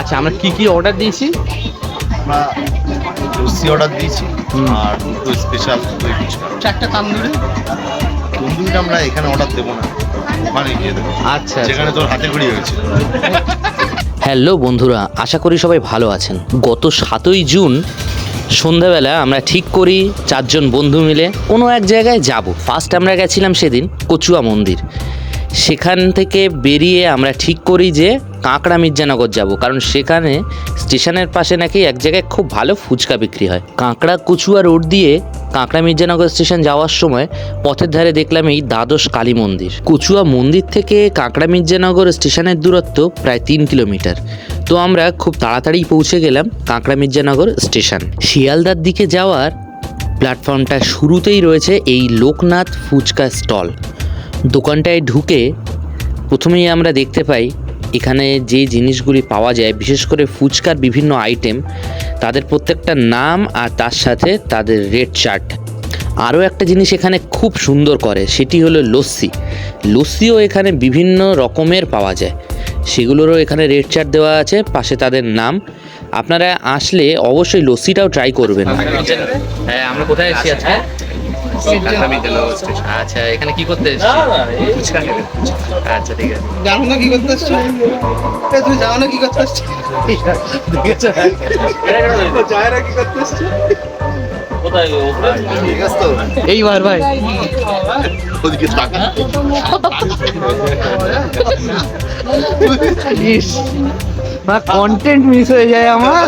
আচ্ছা আমরা কি কি অর্ডার দিয়েছি? আমরা লস্যি অর্ডার দিয়েছি আর দুটো স্পেশাল দই ফুচকা চারটা তান্দুরি? তন্দুরিটা আমরা এখানে অর্ডার দেবো না ওখানে গিয়ে দেবো। আচ্ছা যেখানে তোর হাতে হ্যালো বন্ধুরা আশা করি সবাই ভালো আছেন। গত সাতই জুন সন্ধ্যাবেলা আমরা ঠিক করি চারজন বন্ধু মিলে কোনো এক জায়গায় যাব। ফার্স্ট আমরা গেছিলাম সেদিন কচুয়া মন্দির। সেখান থেকে বেরিয়ে আমরা ঠিক করি যে কাঁকড়া মির্জানগর যাব। কারণ সেখানে স্টেশনের পাশে নাকি এক জায়গায় খুব ভালো ফুচকা বিক্রি হয়। কাঁকড়া কচুয়া রোড দিয়ে কাঁকড়া মির্জানগর স্টেশন যাওয়ার সময় পথের ধারে দেখলাম এই দ্বাদশ কালী মন্দির। কচুয়া মন্দির থেকে কাঁকড়া মির্জানগর স্টেশনের দূরত্ব প্রায় তিন কিলোমিটার। তো আমরা খুব তাড়াতাড়ি পৌঁছে গেলাম কাঁকড়া মির্জানগর স্টেশন। শিয়ালদার দিকে যাওয়ার প্ল্যাটফর্মটা শুরুতেই রয়েছে এই লোকনাথ ফুচকা স্টল। দোকানটায় ঢুকে প্রথমেই আমরা দেখতে পাই এখানে যে জিনিসগুলি পাওয়া যায়, বিশেষ করে ফুচকার বিভিন্ন আইটেম তাদের প্রত্যেকটা নাম আর তার সাথে তাদের রেড চার্ট আরও একটা জিনিস এখানে খুব সুন্দর করে, সেটি হলো লস্যি। লস্যিও এখানে বিভিন্ন রকমের পাওয়া যায়। সেগুলোরও এখানে রেড চার্ট দেওয়া আছে, পাশে তাদের নাম। আপনারা আসলে অবশ্যই লস্যিটাও ট্রাই করবেন। হ্যাঁ আমরা কোথায় এসেছি আজকে? আচ্ছা এখানে কি করতে এসেছি? ফুচকা খেতে আচ্ছা ঠিক আছে। জানো না কি করতে এসছো? তুমি জানো না কি করতে এসছো? কি করতে এসছো এইবার ভাই। ওদিকে ইস। না কন্টেন্ট মিস হয়ে যায় আমার।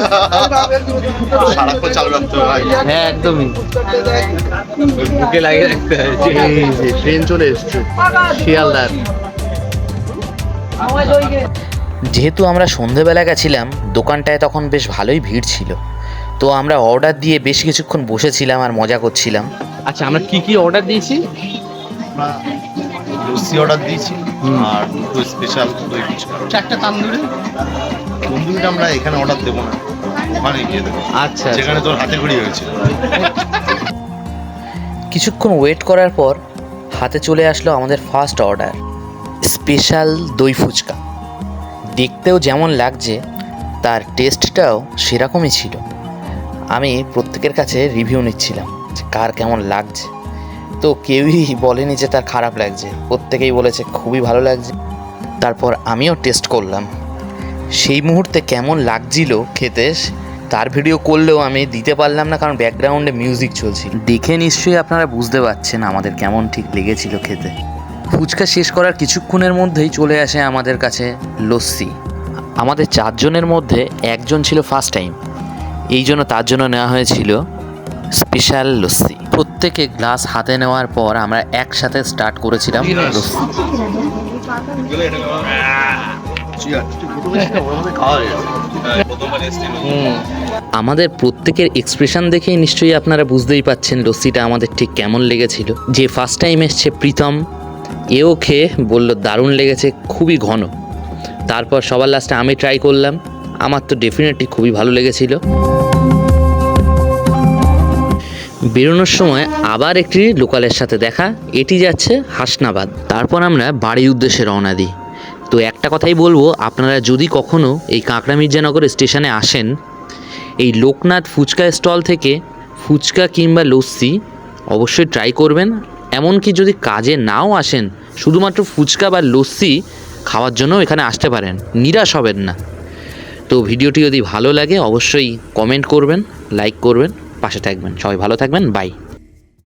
সারাক্ষণ চালু রাখতে ভাই। হ্যাঁ একদমই। বুকে লাগিয়ে রাখতে হয়। ট্রেন চলে এসছে শিয়ালদার। যেহেতু আমরা সন্ধেবেলা গেছিলাম দোকানটায় তখন বেশ ভালোই ভিড় ছিল। তো আমরা অর্ডার দিয়ে বেশ কিছুক্ষণ বসেছিলাম আর মজা করছিলাম। আচ্ছা আমরা কি কি অর্ডার দিয়েছি? লস্যি অর্ডার দিয়েছি আর দুটো স্পেশাল দই ফুচকা চারটা তান্দুরি? তন্দুরিটা আমরা এখানে অর্ডার দেবো না ওখানে গিয়ে দেবো। আচ্ছা যেখানে তোর হাতে খড়ি হয়েছিল কিছুক্ষণ ওয়েট করার পর হাতে চলে আসলো আমাদের ফার্স্ট অর্ডার স্পেশাল দই ফুচকা। দেখতেও যেমন লাগছে তার টেস্টটাও সেরকমই ছিল। আমি প্রত্যেকের কাছে রিভিউ নিচ্ছিলাম কার কেমন লাগছে। তো কেউই বলেনি যে তার খারাপ লাগছে। প্রত্যেকেই বলেছে, খুবই ভালো লাগছে। তারপর আমিও টেস্ট করলাম। সেই মুহূর্তে কেমন লাগছিল খেতে, তার ভিডিও করলেও আমি দিতে পারলাম না, কারণ ব্যাকগ্রাউন্ডে মিউজিক চলছিল। দেখে নিশ্চয়ই আপনারা বুঝতে পারছেন আমাদের কেমন ঠিক লেগেছিল খেতে। ফুচকা শেষ করার কিছুক্ষণের মধ্যেই চলে আসে আমাদের কাছে লস্যি। আমাদের চারজনের মধ্যে একজন ছিল ফার্স্ট টাইম এই জন্য তার জন্য নেওয়া হয়েছিল স্পেশাল লস্যি। প্রত্যেকে গ্লাস হাতে নেওয়ার পর আমরা একসাথে স্টার্ট করেছিলাম লস্যি। আমাদের প্রত্যেকের এক্সপ্রেশন দেখেই নিশ্চয়ই আপনারা বুঝতেই পাচ্ছেন লস্যিটা আমাদের ঠিক কেমন লেগেছিল। যে ফার্স্ট টাইম এসছে প্রীতম এও খেয়ে বলল দারুণ লেগেছে খুবই ঘন। তারপর সবার লাস্টে আমি ট্রাই করলাম। আমার তো ডেফিনেটলি খুবই ভালো লেগেছিল। বেরোনোর সময় আবার একটি লোকালের সাথে দেখা, এটি যাচ্ছে হাসনাবাদ। তারপর আমরা বাড়ির উদ্দেশ্যে রওনা দিই। তো একটা কথাই বলব, আপনারা যদি কখনো এই কাঁকড়া মির্জানগর স্টেশনে আসেন, এই লোকনাথ ফুচকা স্টল থেকে ফুচকা কিংবা লস্যি অবশ্যই ট্রাই করবেন। এমনকি যদি কাজে নাও আসেন, শুধুমাত্র ফুচকা বা লস্যি খাওয়ার জন্য এখানে আসতে পারেন। নিরাশ হবেন না। তো ভিডিওটি যদি ভালো লাগে, অবশ্যই কমেন্ট করবেন লাইক করবেন। পাশে থাকবেন। সবাই ভালো থাকবেন। বাই